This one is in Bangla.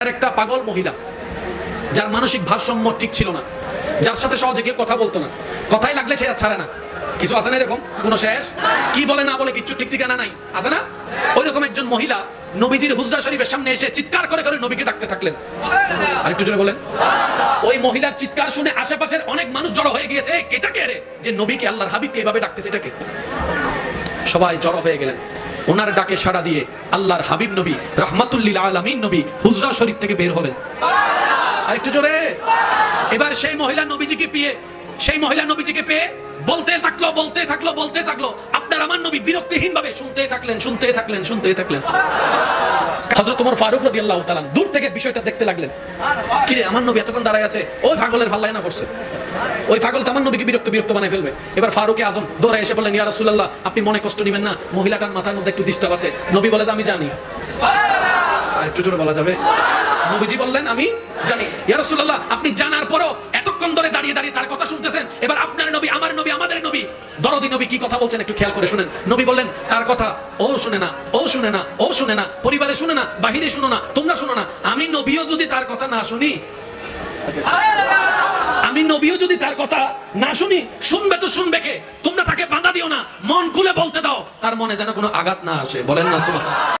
একটা পাগল মহিলা যার মানসিক ভারসাম্য ঠিক ছিল না যার সাথে সহজে কেউ কথা বলতো না। কথাই লাগলে সে আর ছাড়ে না। কিছু আছে না এরকম? কোন শেষ? কি বলে না বলে কিচ্ছু ঠিক ঠিকানা নাই। আছে না? ওই রকম একজন মহিলা নবীজির হুজরা শরীফের সামনে এসে চিৎকার করে করে নবীকে ডাকতে থাকলেন। আর একটু জোরে বলেন। ওই মহিলার চিৎকার শুনে আশেপাশের অনেক মানুষ জড়ো হয়ে গিয়েছে "এই, এটা কে রে? যে নবীকে আল্লাহর হাবিবকে এভাবে ডাকতেছে এটাকে সবাই জড়ো হয়ে গেলেন। ওনার ডাকে সাড়া দিয়ে আল্লাহর হাবিব নবী, রহমাতুল্লিল আলামিন নবী হুজরা শরীফ থেকে বের হলেন। আরেকটু জোরে। এবার সেই মহিলা নবীজিকে পেয়ে, সেই মহিলা নবীজিকে পেয়ে বলতে থাকল বলতে থাকল বলতে থাকল। আপনার আমার নবী বিরক্তিহীন ভাবে শুনতে থাকলেন শুনতে থাকলেন শুনতে থাকলেন। হযরত ওমর ফারুক রাদিয়াল্লাহু তাআলা দূর থেকে বিষয়টা দেখতে লাগলেন। কিরে, আমার নবী এতক্ষণ দাঁড়ায় আছে, ওই পাগলের ভাল্লায় না পড়ছে। ওই পাগল তো আমার নবীকে বিরক্ত বিরক্ত বানায় ফেলবে। এবার ফারুকে আজম দৌড়ে এসে বললেন, ইয়া রাসূলুল্লাহ, আপনি মনে কষ্ট নেবেন না। মহিলাটার মাথার মধ্যে একটু ডিস্টার্ব আছে। নবী বলে যে আমি জানি। একটু জোরে বলা যাবে? নবীজি বললেন, আমি জানি। ইয়া রাসূলুল্লাহ, আপনি জানার পরও এতক্ষণ ধরে দাঁড়িয়ে দাঁড়িয়ে তার কথা শুনতেছেন। এবার আপনার নবী, আমার নবী, আমাদের নবী। দরদি নবী কি কথা বলছেন একটু খেয়াল করে শুনেন। নবী বললেন, তার কথা ও শুনে না, ও শুনে না, ও শুনে না, পরিবারে শুনে না, বাহিরে শুনো না, তোমরা শুনো না। আমি নবীও যদি তার কথা না শুনি। আমি নবীও যদি তার কথা না শুনি, শুনবে তো শুনবে কে? তোমরা তাকে বাধা দিও না, মন খুলে বলতে দাও। তার মনে যেন কোনো আঘাত না আসে। বলেন না, সুবহান